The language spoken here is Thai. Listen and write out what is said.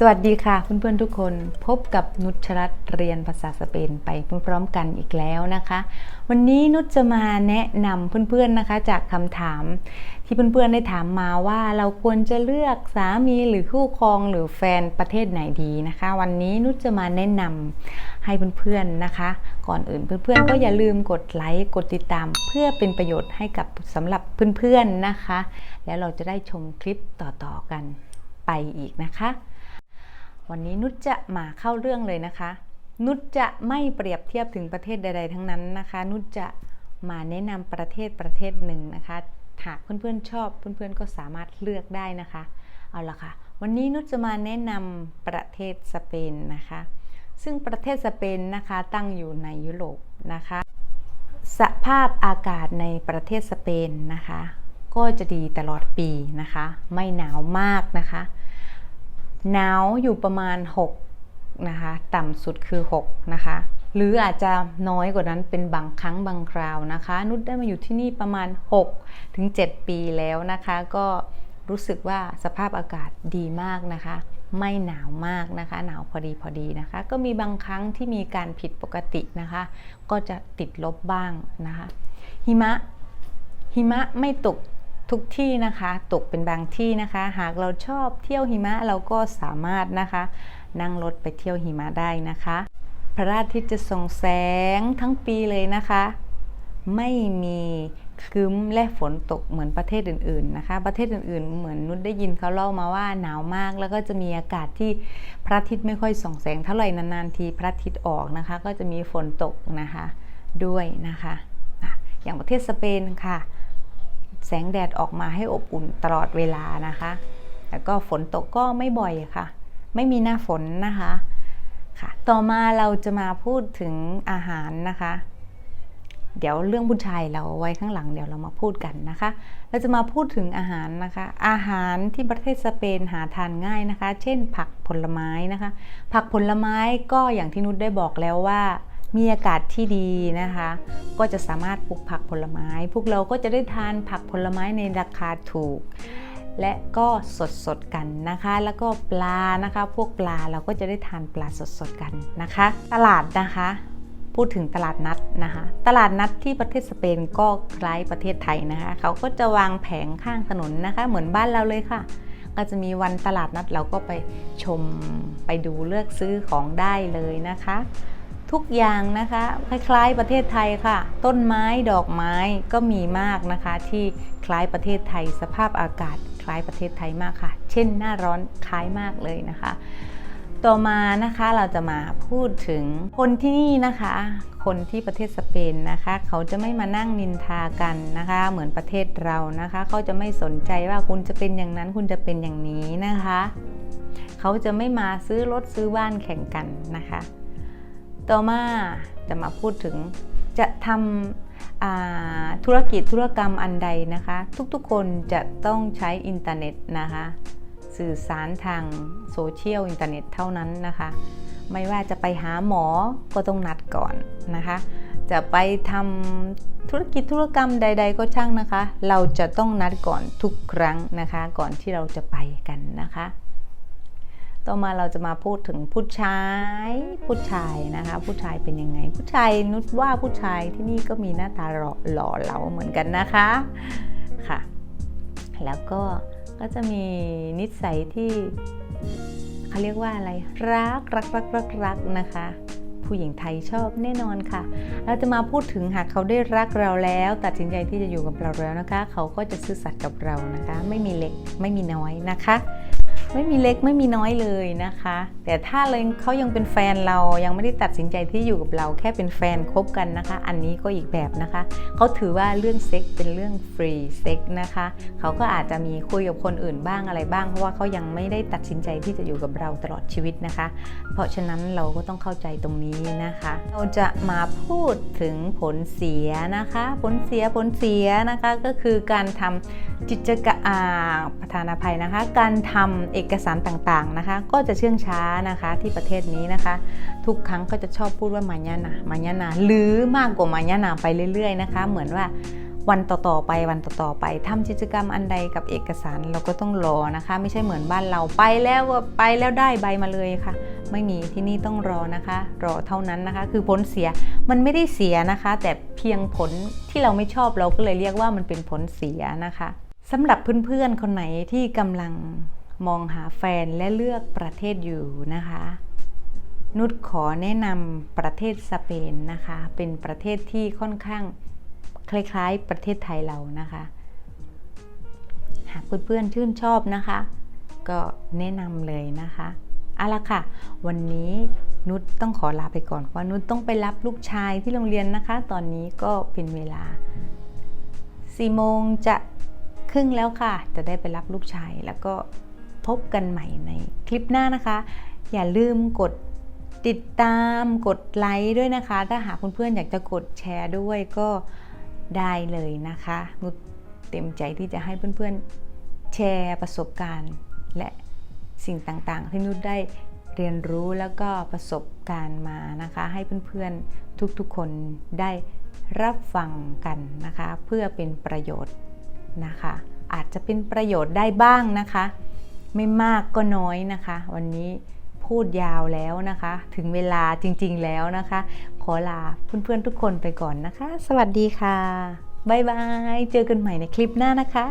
สวัสดีค่ะเพื่อนๆทุกคนพบกับนุชรัตน์เรียนภาษาสเปนไปพร้อมๆกันอีกแล้วนะคะ วันนี้นุชจะมาแนะนำเพื่อนๆนะคะ จากคำถามที่เพื่อนๆได้ถามมาว่าเราควรจะเลือกสามีหรือคู่ครองหรือแฟนประเทศไหนดีนะคะ วันนี้นุชจะมาแนะนำให้เพื่อนๆนะคะ ก่อนอื่นเพื่อนๆก็อย่าลืมกดไลค์กดติดตาม เพื่อเป็นประโยชน์ให้กับสำหรับเพื่อนๆนะคะ แล้วเราจะได้ชมคลิปต่อๆกันไปอีกนะคะ วันนี้นุชจะมาเข้าเรื่องเลยนะคะ นุชจะไม่เปรียบเทียบถึงประเทศใด ๆ ทั้งนั้นนะคะ นุชจะมาแนะนำประเทศประเทศหนึ่งนะคะหากเพื่อนๆชอบเพื่อนๆก็สามารถเลือกได้นะคะ เอาละค่ะ วันนี้นุชจะมาแนะนำประเทศสเปนนะคะ ซึ่งประเทศสเปนนะคะตั้งอยู่ในยุโรปนะคะ สภาพอากาศในประเทศสเปนนะคะ ก็จะดีตลอดปีนะคะ ไม่หนาวมากนะคะ หนาวอยู่ประมาณ 6 นะคะ ต่ำสุดคือ 6 นะคะ หรืออาจจะน้อยกว่านั้นเป็นบางครั้งบางคราวนะคะ นุชได้มาอยู่ที่นี่ประมาณ 6 ถึง 7 ปีแล้วนะคะ ก็รู้สึกว่าสภาพอากาศดีมากนะคะ ไม่หนาวมากนะคะ หนาวพอดีพอดีนะคะ ก็มีบางครั้งที่มีการผิดปกตินะคะ ก็จะติดลบบ้างนะคะ หิมะหิมะไม่ตก ทุกที่นะคะตกเป็นบางที่นะคะ หากเราชอบเที่ยวหิมะเราก็สามารถนะคะ นั่งรถไปเที่ยวหิมะได้นะคะ พระอาทิตย์จะส่องแสงทั้งปีเลยนะคะ ไม่มีครึ้มและฝนตกเหมือนประเทศอื่นๆนะคะ ประเทศอื่นๆ เหมือนนุชได้ยินเขาเล่ามาว่าหนาวมาก แล้วก็จะมีอากาศที่พระอาทิตย์ไม่ค่อยส่องแสงเท่าไหร่นานๆทีพระอาทิตย์ออกนะคะ ก็จะมีฝนตกนะคะด้วยนะคะ อย่างประเทศสเปนค่ะ แสงแดดออกมาให้อบอุ่นตลอดเวลานะคะ แล้วก็ฝนตกก็ไม่บ่อยค่ะ ไม่มีหน้าฝนนะคะค่ะ ต่อมาเราจะมาพูดถึงอาหารนะคะ เดี๋ยวเรื่องผู้ชายเราเอาไว้ข้างหลังเดี๋ยวเรามาพูดกันนะคะ เราจะมาพูดถึงอาหารนะคะ อาหารที่ประเทศสเปนหาทานง่ายนะคะ เช่นผักผลไม้นะคะ ผักผลไม้ก็อย่างที่นุชได้บอกแล้วว่า มีอากาศที่ดีนะคะ ก็จะสามารถปลูกผักผลไม้ พวกเราก็จะได้ทานผักผลไม้ในราคาถูก และก็สดสดกันนะคะ แล้วก็ปลานะคะ พวกปลาเราก็จะได้ทานปลาสดสดกันนะคะ ตลาดนะคะพูดถึงตลาดนัดนะคะ ตลาดนัดที่ประเทศสเปนก็คล้ายประเทศไทยนะคะ เขาก็จะวางแผงข้างถนนนะคะ เหมือนบ้านเราเลยค่ะ ก็จะมีวันตลาดนัดเราก็ไปชมไปดูเลือกซื้อของได้เลยนะคะ ทุกอย่างนะคะ คล้ายๆประเทศไทยค่ะ ต้นไม้ดอกไม้ก็มีมากนะคะ ที่คล้ายประเทศไทย สภาพอากาศคล้ายประเทศไทยมากค่ะ เช่นหน้าร้อนคล้ายมากเลยนะคะ ต่อมานะคะเราจะมาพูดถึงคนที่นี่นะคะ คนที่ประเทศสเปนนะคะ เขาจะไม่มานั่งนินทากันนะคะ เหมือนประเทศเรานะคะ เขาจะไม่สนใจว่าคุณจะเป็นอย่างนั้นคุณจะเป็นอย่างนี้นะคะ เขาจะไม่มาซื้อรถซื้อบ้านแข่งกันนะคะ ต่อมาจะมาพูดถึงจะทำธุรกิจธุรกรรมอันใดนะคะ ทุกๆคนจะต้องใช้อินเทอร์เน็ตนะคะ สื่อสารทางโซเชียลอินเทอร์เน็ตเท่านั้นนะคะ ไม่ว่าจะไปหาหมอก็ต้องนัดก่อนนะคะ จะไปทำธุรกิจธุรกรรมใด ๆ ก็ช่างนะคะ เราจะต้องนัดก่อนทุกครั้งนะคะ ก่อนที่เราจะไปกันนะคะ ต่อมาเราจะมาพูดถึงผู้ชาย ผู้ชายนะคะ ผู้ชายเป็นยังไง ผู้ชายนุชว่าผู้ชายที่นี่ก็มีหน้าตาหล่อหล่อเหลาเหมือนกันนะคะค่ะ แล้วก็ก็จะมีนิสัยที่เขาเรียกว่าอะไรรักรักรักรักรักนะคะ ผู้หญิงไทยชอบแน่นอนค่ะ เราจะมาพูดถึงหากเขาได้รักเราแล้ว ตัดสินใจที่จะอยู่กับเราแล้วนะคะ เขาก็จะซื่อสัตย์กับเรานะคะ ไม่มีเล็กไม่มีน้อยนะคะ ไม่มีเล็กไม่มีน้อยเลยนะคะ แต่ถ้าเลยเขายังเป็นแฟนเรายังไม่ได้ตัดสินใจที่อยู่กับเราแค่เป็นแฟนคบกันนะคะ อันนี้ก็อีกแบบนะคะเขาถือว่าเรื่องเซ็กเป็นเรื่องฟรีเซ็กนะคะเขาก็อาจจะมีคุยกับคนอื่นบ้างอะไรบ้าง เพราะว่าเขายังไม่ได้ตัดสินใจที่จะอยู่กับเราตลอดชีวิตนะคะ เพราะฉะนั้นเราก็ต้องเข้าใจตรงนี้นะคะ เราจะมาพูดถึงผลเสียนะคะ ผลเสียผลเสียนะคะก็คือการทำกิจกรรมอ่าประธานอภัยนะคะ การทำเอกสารต่างๆนะคะ ก็จะเชื่องช้านะคะที่ประเทศนี้นะคะ ทุกครั้งก็จะชอบพูดว่ามาญานามาญานาหรือมากกว่ามาญานาไปเรื่อย ๆนะคะ เหมือนว่าวันต่อๆไปวันต่อๆไปทำกิจกรรมอันใดกับเอกสารเราก็ต้องรอนะคะ ไม่ใช่เหมือนบ้านเราไปแล้วไปแล้วได้ใบมาเลยค่ะ ไม่มีที่นี่ต้องรอนะคะ รอเท่านั้นนะคะ คือผลเสียมันไม่ได้เสียนะคะ แต่เพียงผลที่เราไม่ชอบเราก็เลยเรียกว่ามันเป็นผลเสียนะคะสำหรับเพื่อนๆคนไหนที่กำลัง มองหาแฟนและเลือกประเทศอยู่นะคะ นุชขอแนะนำประเทศสเปนนะคะ เป็นประเทศที่ค่อนข้างคล้ายๆประเทศไทยเรานะคะ หากเพื่อนๆชื่นชอบนะคะ ก็แนะนำเลยนะคะเอาละค่ะ วันนี้นุชต้องขอลาไปก่อนเพราะนุชต้องไปรับลูกชายที่โรงเรียนนะคะ ตอนนี้ก็เป็นเวลา4โมงจะครึ่งแล้วค่ะ จะได้ไปรับลูกชายแล้วก็ พบกันใหม่ในคลิปหน้านะคะ อย่าลืมกดติดตามกดไลค์ด้วยนะคะ ถ้าหากเพื่อนๆอยากจะกดแชร์ด้วยก็ได้เลยนะคะนุชเต็มใจที่จะให้เพื่อนๆแชร์ประสบการณ์ และสิ่งต่างๆ ที่นุชได้เรียนรู้แล้วก็ประสบการณ์มานะคะ ให้เพื่อนๆทุกๆคนได้รับฟังกันนะคะ เพื่อเป็นประโยชน์นะคะ อาจจะเป็นประโยชน์ได้บ้างนะคะ ไม่มากก็น้อยนะคะ วันนี้พูดยาวแล้วนะคะ ถึงเวลาจริงๆแล้วนะคะ ขอลาเพื่อนๆทุกคนไปก่อนนะคะ สวัสดีค่ะ บ๊ายบาย เจอกันใหม่ในคลิปหน้านะคะ